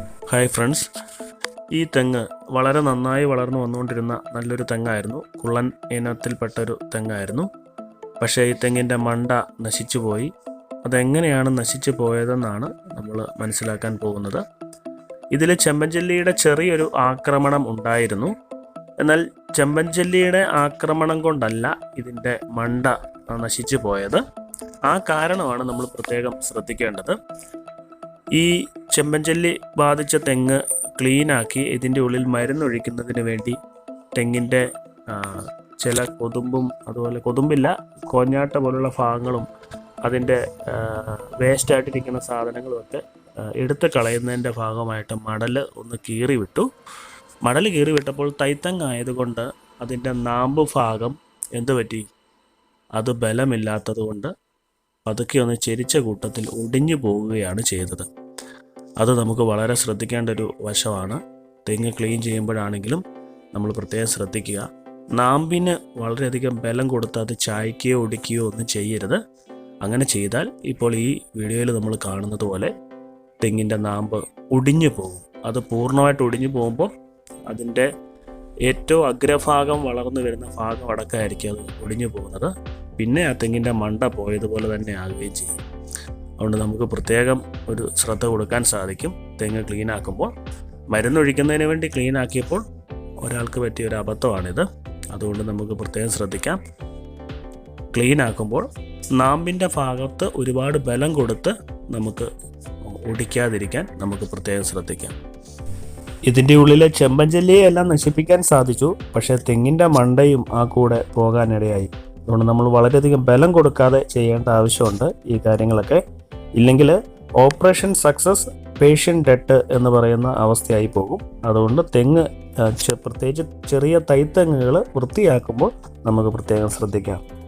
Hi friends. ഈ തെങ്ങ് വളരെ നന്നായി വളർന്നു വന്നുകൊണ്ടിരുന്ന നല്ലൊരു തെങ്ങായിരുന്നു. കുള്ളൻ ഇനത്തിൽപ്പെട്ടൊരു തെങ്ങായിരുന്നു. പക്ഷേ ഈ തെങ്ങിന്റെ മണ്ട നശിച്ചു പോയി. അതെങ്ങനെയാണ് നശിച്ചു പോയതെന്നാണ് നമ്മൾ മനസ്സിലാക്കാൻ പോകുന്നത്. ഇതിൽ ചെമ്പൻചെല്ലിയുടെ ചെറിയൊരു ആക്രമണം ഉണ്ടായിരുന്നു. എന്നാൽ ചെമ്പൻചെല്ലിയുടെ ആക്രമണം കൊണ്ടല്ല ഇതിന്റെ മണ്ട നശിച്ചു പോയത്. ആ കാരണമാണ് നമ്മൾ പ്രത്യേകം ശ്രദ്ധിക്കേണ്ടത്. ഈ ചെമ്പഞ്ചല്ലി ബാധിച്ച തെങ്ങ് ക്ലീനാക്കി ഇതിന്റെ ഉള്ളിൽ മരുന്നൊഴിക്കുന്നതിന് വേണ്ടി തെങ്ങിന്റെ ചില കൊതുമ്പും അതുപോലെ കൊതുമ്പില്ല കോഞ്ഞാട്ട പോലുള്ള ഭാഗങ്ങളും അതിന്റെ വേസ്റ്റായിട്ടിരിക്കുന്ന സാധനങ്ങളുമൊക്കെ എടുത്ത് കളയുന്നതിന്റെ ഭാഗമായിട്ട് മടൽ ഒന്ന് കീറി വിട്ടു മടൽ കീറി വിട്ടപ്പോൾ തൈത്തങ്ങായതുകൊണ്ട് അതിന്റെ നാമ്പ് ഭാഗം എന്തു പറ്റി? അത് ബലമില്ലാത്തതുകൊണ്ട് പതുക്കെ ഒന്ന് ചെരിച്ച കൂട്ടത്തിൽ ഒടിഞ്ഞു പോവുകയാണ് ചെയ്തത്. അത് നമുക്ക് വളരെ ശ്രദ്ധിക്കേണ്ട ഒരു വശമാണ്. തെങ്ങ് ക്ലീൻ ചെയ്യുമ്പോഴാണെങ്കിലും നമ്മൾ പ്രത്യേകം ശ്രദ്ധിക്കുക. നാമ്പിന് വളരെയധികം ബലം കൊടുത്ത് അത് ചായ്ക്കുകയോ ഒടിക്കുകയോ ഒന്നും ചെയ്യരുത്. അങ്ങനെ ചെയ്താൽ ഇപ്പോൾ ഈ വീഡിയോയിൽ നമ്മൾ കാണുന്നത് പോലെ തെങ്ങിന്റെ നാമ്പ് ഒടിഞ്ഞു പോകും. അത് പൂർണമായിട്ട് ഒടിഞ്ഞു പോകുമ്പോൾ അതിന്റെ ഏറ്റവും അഗ്രഭാഗം വളർന്നു വരുന്ന ഭാഗം അടക്കമായിരിക്കും അത് ഒടിഞ്ഞു പോകുന്നത്. പിന്നെ ആ തെങ്ങിന്റെ മണ്ട പോയതുപോലെ തന്നെ ആകുകയും ചെയ്യും. അതുകൊണ്ട് നമുക്ക് പ്രത്യേകം ഒരു ശ്രദ്ധ കൊടുക്കാൻ സാധിക്കും. തെങ്ങ് ക്ലീൻ ആക്കുമ്പോൾ മരുന്നൊഴിക്കുന്നതിന് വേണ്ടി ക്ലീൻ ആക്കിയപ്പോൾ ഒരാൾക്ക് പറ്റിയ ഒരു അബദ്ധമാണിത്. അതുകൊണ്ട് നമുക്ക് പ്രത്യേകം ശ്രദ്ധിക്കാം. ക്ലീൻ ആക്കുമ്പോൾ നാമ്പിന്റെ ഭാഗത്ത് ഒരുപാട് ബലം കൊടുത്ത് നമുക്ക് ഒടിക്കാതിരിക്കാൻ നമുക്ക് പ്രത്യേകം ശ്രദ്ധിക്കാം. ഇതിന്റെ ഉള്ളിലെ ചെമ്പഞ്ചല്ലിയെ എല്ലാം നശിപ്പിക്കാൻ സാധിച്ചു. പക്ഷേ തെങ്ങിന്റെ മണ്ടയും ആ കൂടെ പോകാനിടയായി. അതുകൊണ്ട് നമ്മൾ വളരെയധികം ബലം കൊടുക്കാതെ ചെയ്യേണ്ട ആവശ്യമുണ്ട് ഈ കാര്യങ്ങളൊക്കെ. ഇല്ലെങ്കിൽ ഓപ്പറേഷൻ സക്സസ് പേഷ്യൻ ഡെട്ട് എന്ന് പറയുന്ന അവസ്ഥയായി പോകും. അതുകൊണ്ട് തെങ്ങ് പ്രത്യേകിച്ച് ചെറിയ തൈത്തെങ്ങുകൾ വൃത്തിയാക്കുമ്പോൾ നമുക്ക് പ്രത്യേകം ശ്രദ്ധിക്കാം.